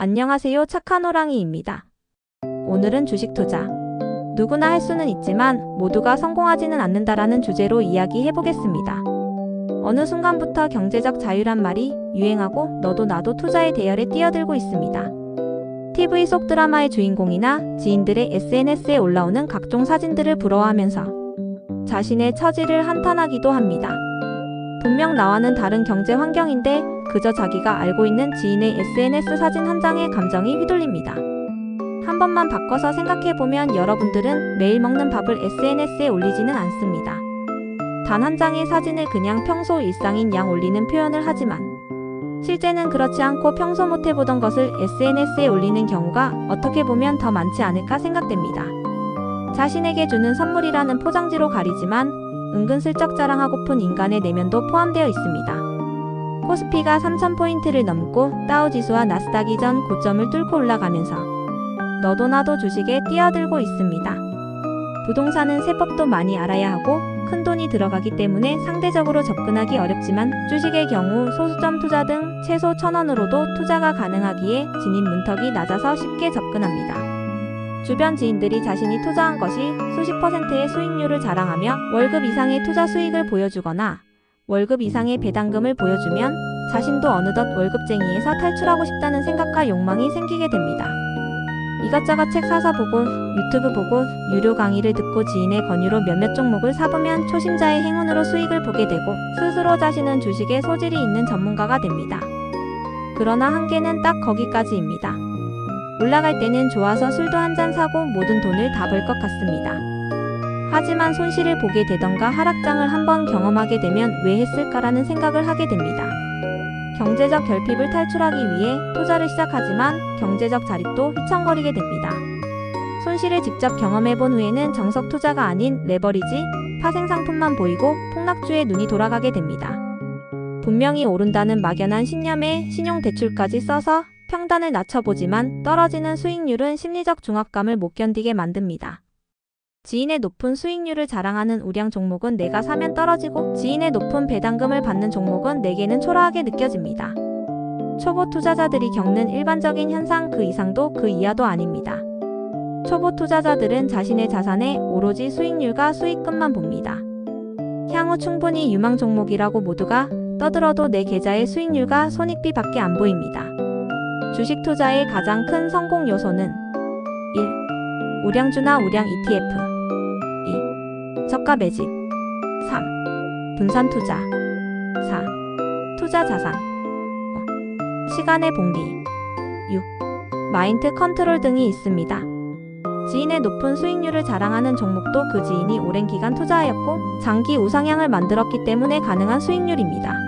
안녕하세요. 착한 호랑이입니다. 오늘은 주식 투자. 누구나 할 수는 있지만 모두가 성공하지는 않는다라는 주제로 이야기해 보겠습니다. 어느 순간부터 경제적 자유란 말이 유행하고 너도 나도 투자의 대열에 뛰어들고 있습니다. TV 속 드라마의 주인공이나 지인들의 SNS에 올라오는 각종 사진들을 부러워하면서 자신의 처지를 한탄하기도 합니다. 분명 나와는 다른 경제 환경인데 그저 자기가 알고 있는 지인의 SNS 사진 한 장에 감정이 휘둘립니다. 한 번만 바꿔서 생각해보면 여러분들은 매일 먹는 밥을 SNS에 올리지는 않습니다. 단 한 장의 사진을 그냥 평소 일상인 양 올리는 표현을 하지만 실제는 그렇지 않고 평소 못 해보던 것을 SNS에 올리는 경우가 어떻게 보면 더 많지 않을까 생각됩니다. 자신에게 주는 선물이라는 포장지로 가리지만 은근슬쩍 자랑하고픈 인간의 내면도 포함되어 있습니다. 코스피가 3,000포인트를 넘고 다우지수와 나스닥 이 전 고점을 뚫고 올라가면서 너도 나도 주식에 뛰어들고 있습니다. 부동산은 세법도 많이 알아야 하고 큰 돈이 들어가기 때문에 상대적으로 접근하기 어렵지만 주식의 경우 소수점 투자 등 최소 1,000원으로도 투자가 가능하기에 진입 문턱이 낮아서 쉽게 접근합니다. 주변 지인들이 자신이 투자한 것이 수십 퍼센트의 수익률을 자랑하며 월급 이상의 투자 수익을 보여주거나 월급 이상의 배당금을 보여주면 자신도 어느덧 월급쟁이에서 탈출하고 싶다는 생각과 욕망이 생기게 됩니다. 이것저것 책 사서 보고 유튜브 보고 유료 강의를 듣고 지인의 권유로 몇몇 종목을 사보면 초심자의 행운으로 수익을 보게 되고 스스로 자신은 주식에 소질이 있는 전문가가 됩니다. 그러나 한계는 딱 거기까지입니다. 올라갈 때는 좋아서 술도 한 잔 사고 모든 돈을 다 벌 것 같습니다. 하지만 손실을 보게 되던가 하락장을 한번 경험하게 되면 왜 했을까라는 생각을 하게 됩니다. 경제적 결핍을 탈출하기 위해 투자를 시작하지만 경제적 자립도 휘청거리게 됩니다. 손실을 직접 경험해 본 후에는 정석 투자가 아닌 레버리지, 파생 상품만 보이고 폭락주에 눈이 돌아가게 됩니다. 분명히 오른다는 막연한 신념에 신용대출까지 써서 평단을 낮춰보지만 떨어지는 수익률은 심리적 중압감을 못 견디게 만듭니다. 지인의 높은 수익률을 자랑하는 우량 종목은 내가 사면 떨어지고 지인의 높은 배당금을 받는 종목은 내게는 초라하게 느껴집니다. 초보 투자자들이 겪는 일반적인 현상 그 이상도 그 이하도 아닙니다. 초보 투자자들은 자신의 자산에 오로지 수익률과 수익금만 봅니다. 향후 충분히 유망 종목이라고 모두가 떠들어도 내 계좌의 수익률과 손익비밖에 안 보입니다. 주식 투자의 가장 큰 성공 요소는 1. 우량주나 우량 ETF 2. 저가 매집 3. 분산 투자 4. 투자 자산 5. 시간의 봉기 6. 마인드 컨트롤 등이 있습니다. 지인의 높은 수익률을 자랑하는 종목도 그 지인이 오랜 기간 투자하였고 장기 우상향을 만들었기 때문에 가능한 수익률입니다.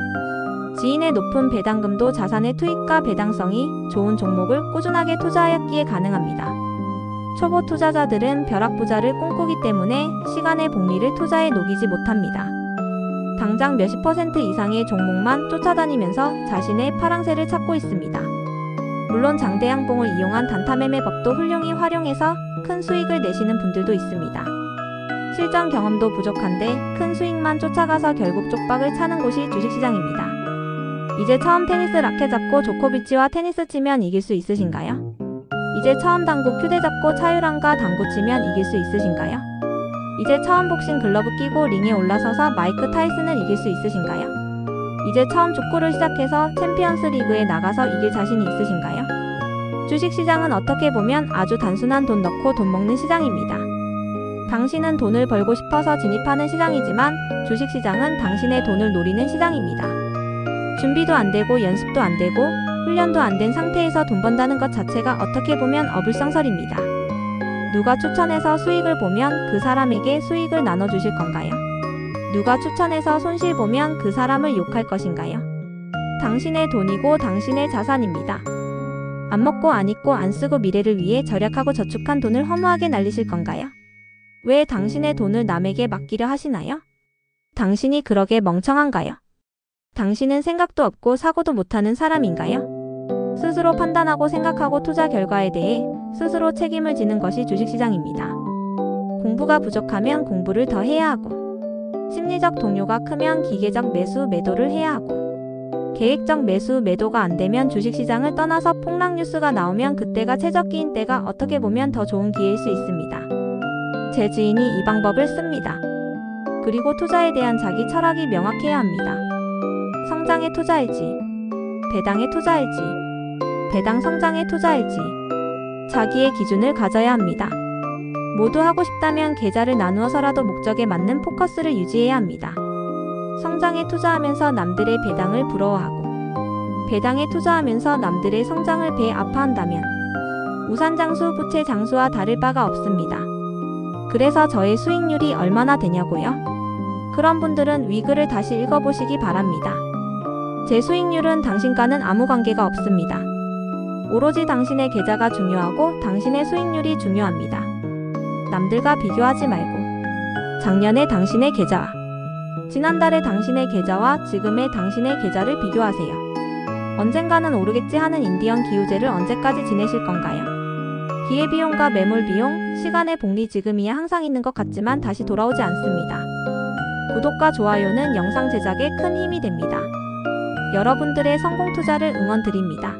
지인의 높은 배당금도 자산의 투입과 배당성이 좋은 종목을 꾸준하게 투자하였기에 가능합니다. 초보 투자자들은 벼락부자를 꿈꾸기 때문에 시간의 복리를 투자에 녹이지 못합니다. 당장 몇십 퍼센트 이상의 종목만 쫓아다니면서 자신의 파랑새를 찾고 있습니다. 물론 장대양봉을 이용한 단타매매법도 훌륭히 활용해서 큰 수익을 내시는 분들도 있습니다. 실전 경험도 부족한데 큰 수익만 쫓아가서 결국 쪽박을 차는 곳이 주식시장입니다. 이제 처음 테니스 라켓 잡고 조코비치와 테니스 치면 이길 수 있으신가요? 이제 처음 당구 큐대 잡고 차유랑과 당구 치면 이길 수 있으신가요? 이제 처음 복싱 글러브 끼고 링에 올라서서 마이크 타이슨을 이길 수 있으신가요? 이제 처음 축구를 시작해서 챔피언스 리그에 나가서 이길 자신이 있으신가요? 주식 시장은 어떻게 보면 아주 단순한 돈 넣고 돈 먹는 시장입니다. 당신은 돈을 벌고 싶어서 진입하는 시장이지만 주식 시장은 당신의 돈을 노리는 시장입니다. 준비도 안 되고 연습도 안 되고 훈련도 안 된 상태에서 돈 번다는 것 자체가 어떻게 보면 어불성설입니다. 누가 추천해서 수익을 보면 그 사람에게 수익을 나눠주실 건가요? 누가 추천해서 손실 보면 그 사람을 욕할 것인가요? 당신의 돈이고 당신의 자산입니다. 안 먹고 안 입고 안 쓰고 미래를 위해 절약하고 저축한 돈을 허무하게 날리실 건가요? 왜 당신의 돈을 남에게 맡기려 하시나요? 당신이 그러게 멍청한가요? 당신은 생각도 없고 사고도 못하는 사람인가요? 스스로 판단하고 생각하고 투자 결과에 대해 스스로 책임을 지는 것이 주식시장입니다. 공부가 부족하면 공부를 더 해야 하고, 심리적 동요가 크면 기계적 매수 매도를 해야 하고, 계획적 매수 매도가 안 되면 주식시장을 떠나서 폭락 뉴스가 나오면 그때가 최적기인 때가 어떻게 보면 더 좋은 기회일 수 있습니다. 제 지인이 이 방법을 씁니다. 그리고 투자에 대한 자기 철학이 명확해야 합니다. 성장에 투자할지, 배당에 투자할지, 배당 성장에 투자할지, 자기의 기준을 가져야 합니다. 모두 하고 싶다면 계좌를 나누어서라도 목적에 맞는 포커스를 유지해야 합니다. 성장에 투자하면서 남들의 배당을 부러워하고, 배당에 투자하면서 남들의 성장을 배 아파한다면, 우산 장수 부채 장수와 다를 바가 없습니다. 그래서 저의 수익률이 얼마나 되냐고요? 그런 분들은 위글을 다시 읽어보시기 바랍니다. 제 수익률은 당신과는 아무 관계가 없습니다. 오로지 당신의 계좌가 중요하고 당신의 수익률이 중요합니다. 남들과 비교하지 말고 작년의 당신의 계좌와 지난달의 당신의 계좌와 지금의 당신의 계좌를 비교하세요. 언젠가는 오르겠지 하는 인디언 기우제를 언제까지 지내실 건가요? 기회비용과 매몰비용, 시간의 복리 지금이야 항상 있는 것 같지만 다시 돌아오지 않습니다. 구독과 좋아요는 영상 제작에 큰 힘이 됩니다. 여러분들의 성공 투자를 응원 드립니다.